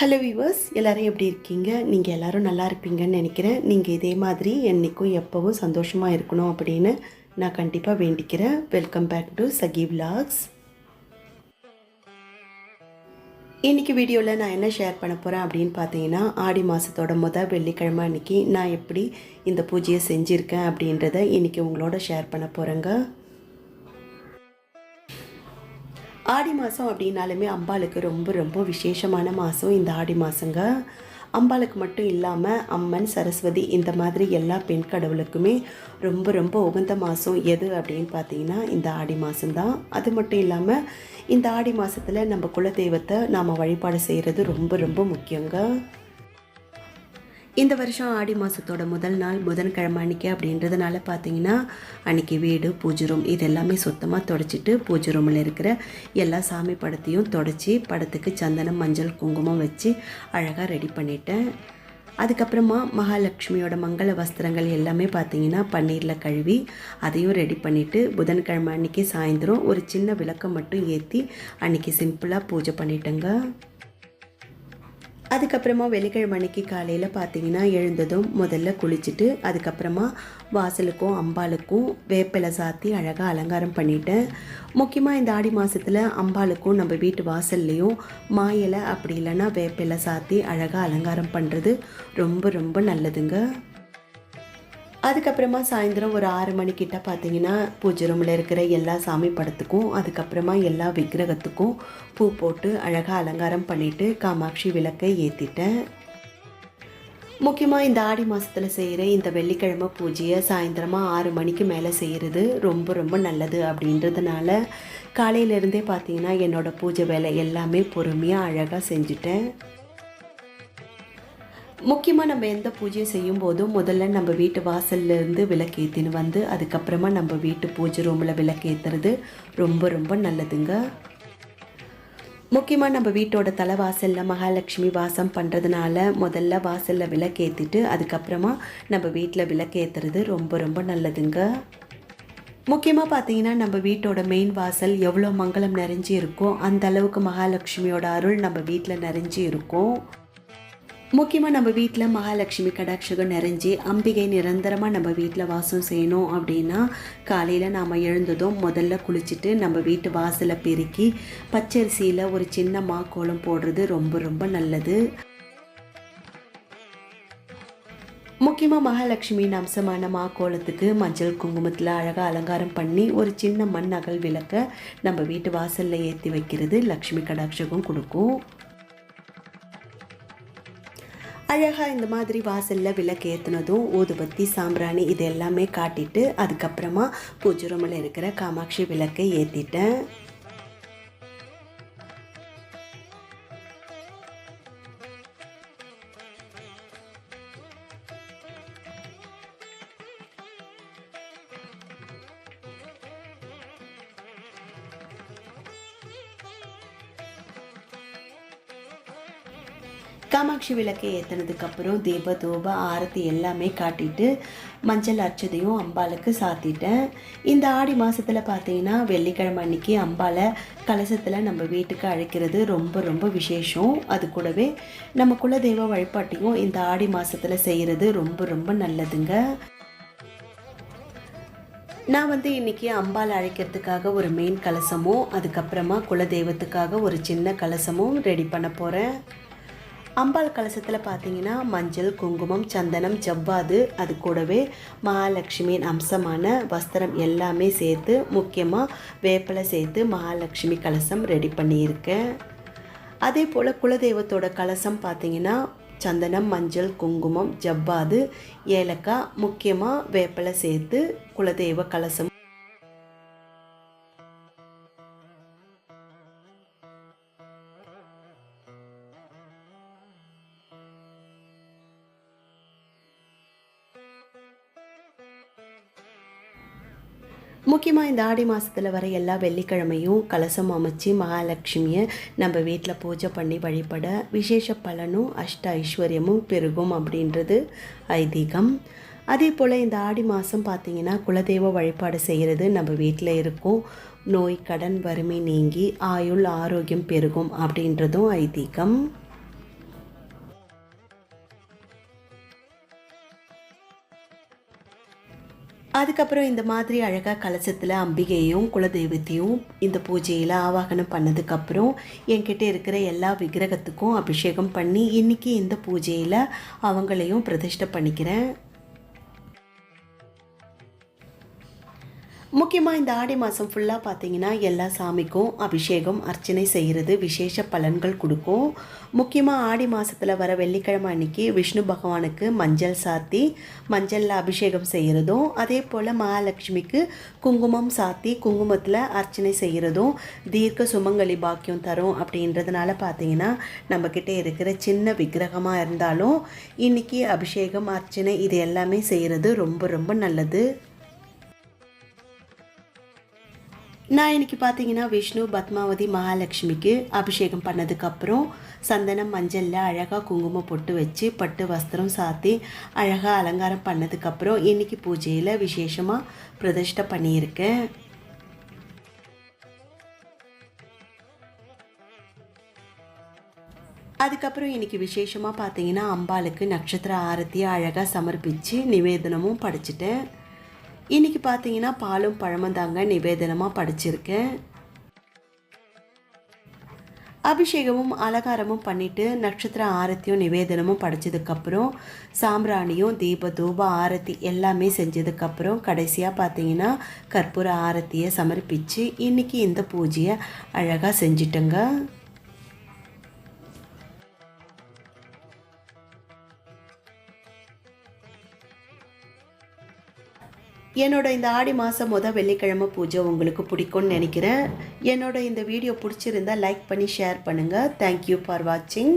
Hello viewers எல்லோரும் எப்படி இருக்கீங்க? நீங்கள் எல்லாரும் நல்லா இருப்பீங்கன்னு நினைக்கிறேன். நீங்கள் இதே மாதிரி என்றைக்கும் எப்போவும் சந்தோஷமாக இருக்கணும் அப்படின்னு நான் கண்டிப்பாக வேண்டிக்கிறேன். Welcome back to Sakhi vlogs இன்றைக்கி வீடியோவில் நான் என்ன ஷேர் பண்ண போகிறேன் அப்படின்னு பார்த்தீங்கன்னா ஆடி மாதத்தோட முதல் வெள்ளிக்கிழமை அன்றைக்கி நான் எப்படி இந்த பூஜையை செஞ்சுருக்கேன் அப்படின்றத இன்றைக்கி உங்களோட ஷேர் பண்ண போகிறேங்க ஆடி மாதம் அப்படின்னாலுமே அம்பாளுக்கு ரொம்ப ரொம்ப விசேஷமான மாதம் இந்த ஆடி மாதங்க அம்பாளுக்கு மட்டும் இல்லாமல் அம்மன் சரஸ்வதி இந்த மாதிரி எல்லா பெண் கடவுளுக்குமே ரொம்ப ரொம்ப உகந்த மாதம் எது அப்படின்னு பார்த்தீங்கன்னா இந்த ஆடி மாதம்தான் அது மட்டும் இல்லாமல் இந்த ஆடி மாதத்தில் நம்ம குலதெய்வத்தை நாம் வழிபாடு செய்கிறது ரொம்ப ரொம்ப முக்கியங்க. இந்த வருஷம் ஆடி மாதத்தோட முதல் நாள் புதன்கிழமை அன்னைக்கு அப்படின்றதுனால பார்த்தீங்கன்னா அன்னைக்கு வீடு பூஜை ரூம் இது எல்லாமே சுத்தமாக தொடச்சிட்டு பூஜை ரூமில் இருக்கிற எல்லா சாமி படத்தையும் தொடச்சி படத்துக்கு சந்தனம் மஞ்சள் குங்குமம் வச்சு அழகாக ரெடி பண்ணிட்டேன். அதுக்கப்புறமா மகாலட்சுமியோட மங்கள வஸ்திரங்கள் எல்லாமே பார்த்தீங்கன்னா பன்னீரில் கழுவி அதையும் ரெடி பண்ணிவிட்டு புதன்கிழமை அன்னைக்கு சாயந்தரம் ஒரு சின்ன விளக்கம் மட்டும் ஏற்றி அன்றைக்கி சிம்பிளாக பூஜை பண்ணிட்டேங்க. அதுக்கப்புறமா வெள்ளிக்கிழமை அன்னைக்கு காலையில் பார்த்தீங்கன்னா எழுந்ததும் முதல்ல குளிச்சுட்டு அதுக்கப்புறமா வாசலுக்கும் அம்பாளுக்கும் வேப்பிலை சாத்தி அழகாக அலங்காரம் பண்ணிட்டேன். முக்கியமாக இந்த ஆடி மாதத்தில் அம்பாளுக்கும் நம்ம வீட்டு வாசல்லையும் மாயலை அப்படி இல்லைன்னா வேப்பிலை சாத்தி அழகாக அலங்காரம் பண்ணுறது ரொம்ப ரொம்ப நல்லதுங்க. அதுக்கப்புறமா சாயந்தரம் ஒரு ஆறு மணிக்கிட்ட பார்த்தீங்கன்னா பூஜை ரூமில் இருக்கிற எல்லா சாமி படத்துக்கும் அதுக்கப்புறமா எல்லா விக்கிரகத்துக்கும் பூ போட்டு அழகாக அலங்காரம் பண்ணிவிட்டு காமாட்சி விளக்கை ஏற்றிட்டேன் முக்கியமாக இந்த ஆடி மாதத்தில் செய்கிற இந்த வெள்ளிக்கிழமை பூஜையை சாயந்தரமாக ஆறு மணிக்கு மேலே செய்கிறது ரொம்ப ரொம்ப நல்லது அப்படின்றதுனால காலையிலேருந்தே பார்த்தீங்கன்னா என்னோடய பூஜை வேலை எல்லாமே பொறுமையாக அழகாக செஞ்சுட்டேன். முக்கியமாக நம்ம எந்த பூஜையை செய்யும் போதும் முதல்ல நம்ம வீட்டு வாசல்லேருந்து விளக்கேற்றின்னு வந்து அதுக்கப்புறமா நம்ம வீட்டு பூஜை ரூமில் விளக்கேற்றுறது ரொம்ப ரொம்ப நல்லதுங்க. முக்கியமாக நம்ம வீட்டோட தலைவாசலில் மகாலட்சுமி வாசம் பண்ணுறதுனால முதல்ல வாசலில் விளக்கேற்றிட்டு அதுக்கப்புறமா நம்ம வீட்டில் விளக்கேற்றுறது ரொம்ப ரொம்ப நல்லதுங்க. முக்கியமாக பார்த்தீங்கன்னா நம்ம வீட்டோட மெயின் வாசல் எவ்வளோ மங்களம் நிறைஞ்சு இருக்கோ அந்த அளவுக்கு மகாலட்சுமியோட அருள் நம்ம வீட்டில் நிறைஞ்சு இருக்கும். முக்கியமாக நம்ம வீட்டில் மகாலட்சுமி கடாட்சகம் நிறைஞ்சி அம்பிகை நிரந்தரமாக நம்ம வீட்டில் வாசம் செய்யணும் அப்படின்னா காலையில் நாம் எழுந்ததும் முதல்ல குளிச்சுட்டு நம்ம வீட்டு வாசலை பெருக்கி பச்சரிசியில் ஒரு சின்ன மாக்கோலம் போடுறது ரொம்ப ரொம்ப நல்லது. முக்கியமாக மகாலட்சுமியின் அம்சமான மாக்கோலத்துக்கு மஞ்சள் குங்குமத்தில் அழகாக அலங்காரம் பண்ணி ஒரு சின்ன மண் அகல் விளக்க நம்ம வீட்டு வாசலில் ஏற்றி வைக்கிறது லக்ஷ்மி கடாட்சகம் கொடுக்கும். அழகாக இந்த மாதிரி வாசலில் விளக்கு ஏற்றினதும் ஊதுபத்தி சாம்பிராணி இது எல்லாமே காட்டிட்டு அதுக்கப்புறமா பூஜை ரூமில் இருக்கிற காமாட்சி விளக்கை ஏற்றிட்டேன் காமாட்சி விளக்கை ஏற்றினதுக்கப்புறம் தீப தூப ஆரத்தி எல்லாமே காட்டிட்டு மஞ்சள் அச்சதையும் அம்பாளுக்கு சாத்திட்டேன். இந்த ஆடி மாதத்தில் பார்த்தீங்கன்னா வெள்ளிக்கிழமை அன்னைக்கு அம்பாலை கலசத்தில் நம்ம வீட்டுக்கு அழைக்கிறது ரொம்ப ரொம்ப விசேஷம். அது கூடவே நம்ம குலதெய்வ வழிபாட்டையும் இந்த ஆடி மாதத்தில் செய்கிறது ரொம்ப ரொம்ப நல்லதுங்க. நான் வந்து இன்றைக்கி அம்பாள் அழைக்கிறதுக்காக ஒரு மெயின் கலசமும் அதுக்கப்புறமா குலதெய்வத்துக்காக ஒரு சின்ன கலசமும் ரெடி பண்ண போகிறேன் அம்பாள் கலசத்தில் பார்த்தீங்கன்னா மஞ்சள் குங்குமம் சந்தனம் ஜவ்வாது அது கூடவே மகாலட்சுமியின் அம்சமான வஸ்திரம் எல்லாமே சேர்த்து முக்கியமாக வேப்பலை சேர்த்து மகாலட்சுமி கலசம் ரெடி பண்ணியிருக்கேன் அதே போல் குலதெய்வத்தோட கலசம் பார்த்தீங்கன்னா சந்தனம் மஞ்சள் குங்குமம் ஜவ்வாது ஏலக்காய் முக்கியமாக வேப்பலை சேர்த்து குலதெய்வ கலசம் முக்கியமாக இந்த ஆடி மாதத்தில் வர எல்லா வெள்ளிக்கிழமையும் கலசம் அமைச்சு மகாலட்சுமியை நம்ம வீட்டில் பூஜை பண்ணி வழிபட விசேஷ பலனும் அஷ்ட ஐஸ்வர்யமும் பெருகும் அப்படின்றது ஐதீகம். அதே போல் இந்த ஆடி மாதம் பார்த்திங்கன்னா குலதெய்வ வழிபாடு செய்கிறது நம்ம வீட்டில் இருக்கும். நோய் கடன் வறுமை நீங்கி ஆயுள் ஆரோக்கியம் பெருகும் அப்படின்றதும் ஐதீகம். அதுக்கப்புறம் இந்த மாதிரி அழகாக கலசத்தில் அம்பிகையும் குலதெய்வத்தையும் இந்த பூஜையில் ஆவாகனம் பண்ணதுக்கப்புறம் என்கிட்ட இருக்கிற எல்லா விக்கிரகத்துக்கும் அபிஷேகம் பண்ணி இன்றைக்கி இந்த பூஜையில் அவங்களையும் பிரதிஷ்டை பண்ணிக்கிறேன். முக்கியமாக இந்த ஆடி மாதம் ஃபுல்லாக பார்த்தீங்கன்னா எல்லா சாமிக்கும் அபிஷேகம் அர்ச்சனை செய்கிறது விசேஷ பலன்கள் கொடுக்கும். முக்கியமாக ஆடி மாதத்தில் வர வெள்ளிக்கிழமை அன்னைக்கு விஷ்ணு பகவானுக்கு மஞ்சள் சாத்தி மஞ்சளில் அபிஷேகம் செய்கிறதும் அதே போல் மகாலட்சுமிக்கு குங்குமம் சாத்தி குங்குமத்தில் அர்ச்சனை செய்கிறதும் தீர்க்க சுமங்கலி பாக்கியம் தரும் அப்படின்றதுனால பார்த்தீங்கன்னா நம்மக்கிட்ட இருக்கிற சின்ன விக்கிரகமாக இருந்தாலும் இன்றைக்கி அபிஷேகம் அர்ச்சனை இது எல்லாமே செய்கிறது ரொம்ப ரொம்ப நல்லது. நான் இன்னைக்கு பார்த்தீங்கன்னா விஷ்ணு பத்மாவதி மகாலட்சுமிக்கு அபிஷேகம் பண்ணதுக்கப்புறம் சந்தனம் மஞ்சளில் அழகாக குங்குமம் பொட்டு வச்சு பட்டு வஸ்திரம் சாத்தி அழகாக அலங்காரம் பண்ணதுக்கப்புறம் இன்றைக்கி பூஜையில் விசேஷமாக பிரதிஷ்டை பண்ணியிருக்கேன். அதுக்கப்புறம் இன்றைக்கி விசேஷமாக பார்த்தீங்கன்னா அம்பாளுக்கு நட்சத்திர ஆரத்தியை அழகாக சமர்ப்பித்து நிவேதனமும் படிச்சுட்டேன். இன்றைக்கி பார்த்தீங்கன்னா பாலும் பழமும் தாங்க நிவேதனமாக படிச்சிருக்கேன். அபிஷேகமும் அலங்காரமும் பண்ணிட்டு நட்சத்திர ஆரத்தியும் நிவேதனமும் படித்ததுக்கப்புறம் சாம்பிராணியும் தீப தூப ஆரத்தி எல்லாமே செஞ்சதுக்கப்புறம் கடைசியாக பார்த்தீங்கன்னா கற்பூர ஆரத்தியை சமர்ப்பித்து இன்னைக்கு இந்த பூஜையை அழகாக செஞ்சிட்டேங்க. என்னோட இந்த ஆடி மாதம் முத வெள்ளிக்கிழமை பூஜை உங்களுக்கு பிடிக்கும்னு நினைக்கிறேன். என்னோட இந்த வீடியோ பிடிச்சிருந்தா லைக் பண்ணி ஷேர் பண்ணுங்கள் தேங்க்யூ ஃபார் வாட்சிங்